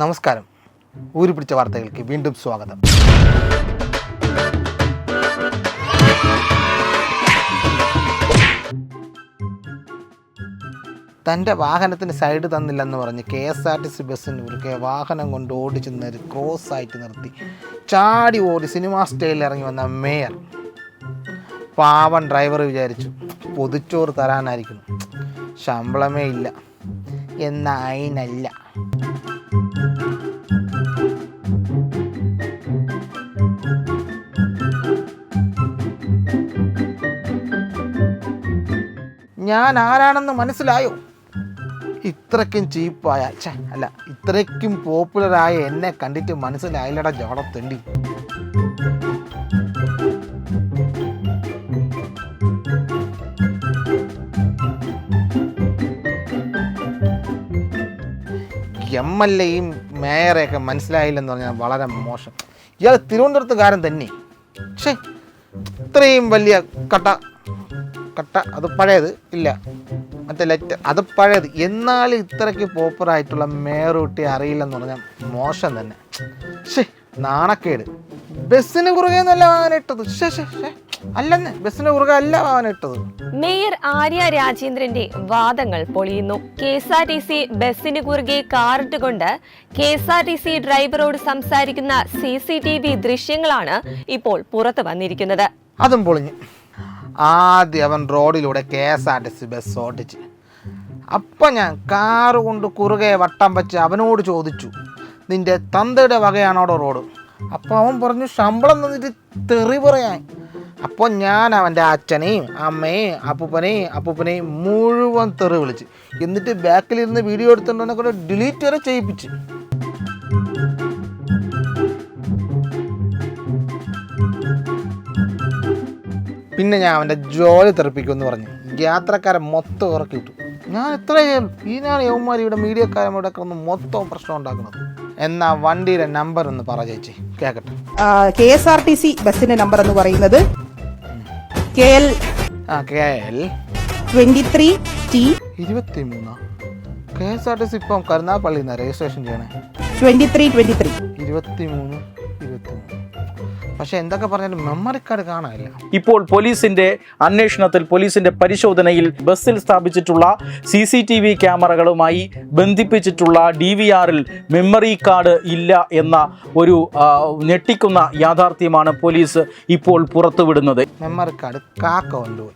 നമസ്കാരം. ഊരി പിടിച്ച വാർത്തകൾക്ക് വീണ്ടും സ്വാഗതം. തന്റെ വാഹനത്തിന് സൈഡ് തന്നില്ലെന്ന് പറഞ്ഞ് K S R T C ബസ്സിന് ഒരുക്കെ വാഹനം കൊണ്ട് ഓടിച്ചു നേരി ക്രോസ് ആയിട്ട് നിർത്തി. ചാടി ഓടി സിനിമാ സ്റ്റൈലിൽ ഇറങ്ങി വന്ന മേയർ പാവൻ ഡ്രൈവർ വിചാരിച്ചു പൊതിച്ചോറ് തരാനായിരിക്കുന്നു. ശമ്പളമേ ഇല്ല. എന്ന ഞാൻ ആരാണെന്ന് മനസ്സിലായോ? ഇത്രയ്ക്കും ചീപ്പായ ഛേ അല്ല ഇത്രയ്ക്കും പോപ്പുലറായ എന്നെ കണ്ടിട്ട് മനസ്സിലായില്ലടാ ജോടത്തെണ്ടി എം എൽ എയും മേയറെയൊക്കെ മനസ്സിലായില്ലെന്ന് പറഞ്ഞാൽ വളരെ മോശം. ഇയാൾ തിരുവനന്തപുരത്തുകാരൻ തന്നെ. പക്ഷേ ഇത്രയും വലിയ കട്ട കട്ട അത് പഴയത് ഇല്ല. മറ്റേ ലെറ്റ് അത് പഴയത്. എന്നാലും ഇത്രയ്ക്ക് പോപ്പറായിട്ടുള്ള മേറൂട്ടി അറിയില്ലെന്ന് പറഞ്ഞാൽ മോശം തന്നെ. ഷേ നാണക്കേട്. ബസ്സിന് കുറുകെ എന്നല്ല ശേ ശേ ശേ അല്ലെന്ന് ബസ്സിന് കുറുകെ അല്ല വാഹനം ഇട്ടത്. മേയർ ആര്യ രാജേന്ദ്രന്റെ വാദങ്ങൾ പൊളിയുന്നു. K S R T C ബസ്സിന് കുറുകെ കാറിട്ട് കൊണ്ട് K S R T C ഡ്രൈവറോട് സംസാരിക്കുന്ന സി സി ടി വി ദൃശ്യങ്ങളാണ് ഇപ്പോൾ പുറത്തു വന്നിരിക്കുന്നത്. അതും പൊളിഞ്ഞു. ആദ്യം അവൻ റോഡിലൂടെ K S R T C bus ഓടിച്ച്. അപ്പം ഞാൻ കാറ് കൊണ്ട് കുറുകെ വട്ടം വെച്ച് അവനോട് ചോദിച്ചു നിന്റെ തന്തയുടെ വകയാണോടോ റോഡ്? അപ്പോൾ അവൻ പറഞ്ഞു ശമ്പളം തന്നിട്ട് തെറി പറയാൻ. അപ്പോൾ ഞാൻ അവന്റെ അച്ഛനെയും അമ്മയെയും അപ്പൂപ്പനെയും അപ്പൂപ്പനെയും മുഴുവൻ തെറി വിളിച്ച്. എന്നിട്ട് ബാക്കിലിരുന്ന് വീഡിയോ എടുത്തുകൊണ്ടെന്നെ കൊണ്ട് ഡിലീറ്റ് വരെ ചെയ്യിപ്പിച്ച്. പിന്നെ ഞാൻ അവന്റെ ജോലി തെറിപ്പിക്കുമെന്ന് പറഞ്ഞു. യാത്രക്കാരെ മൊത്തം ഇറക്കി വിട്ടു. ഞാൻ എത്ര ചെയ്യാലും ഈ ഞാൻ യവന്മാർ ഇവിടെ മീഡിയക്കാരും ഇവിടെ കിടന്ന് മൊത്തം പ്രശ്നം ഉണ്ടാക്കുന്നത്. എന്നാ വണ്ടിയുടെ നമ്പർ ഒന്ന് പറ ചേച്ചി. കേക്കട്ടെ. K S R T C ബസ്സിന്റെ നമ്പർ എന്ന് പറയുന്നത് കെ എൽ ആ K L twenty three T ഇരുപത്തി മൂന്നാ K S R T C ഇപ്പം കരുനാപ്പള്ളിയിൽ നിന്നാണ് രജിസ്ട്രേഷൻ ചെയ്യണേ. ട്വന്റി ത്രീ ട്വന്റി ത്രീ ഇരുപത്തി മൂന്ന് പക്ഷെ എന്തൊക്കെ പറഞ്ഞാലും മെമ്മറി കാർഡ് കാണാനില്ല. ഇപ്പോൾ പോലീസിന്റെ അന്വേഷണത്തിൽ പോലീസിന്റെ പരിശോധനയിൽ ബസ്സിൽ സ്ഥാപിച്ചിട്ടുള്ള സി സി ടി വി ക്യാമറകളുമായി ബന്ധിപ്പിച്ചിട്ടുള്ള ഡി വി ആറിൽ മെമ്മറി കാർഡ് ഇല്ല എന്ന ഒരു ഞെട്ടിക്കുന്ന യാഥാർത്ഥ്യമാണ് പോലീസ് ഇപ്പോൾ പുറത്തുവിടുന്നത്. മെമ്മറി കാർഡ് കാക്ക കൊണ്ടുപോയി.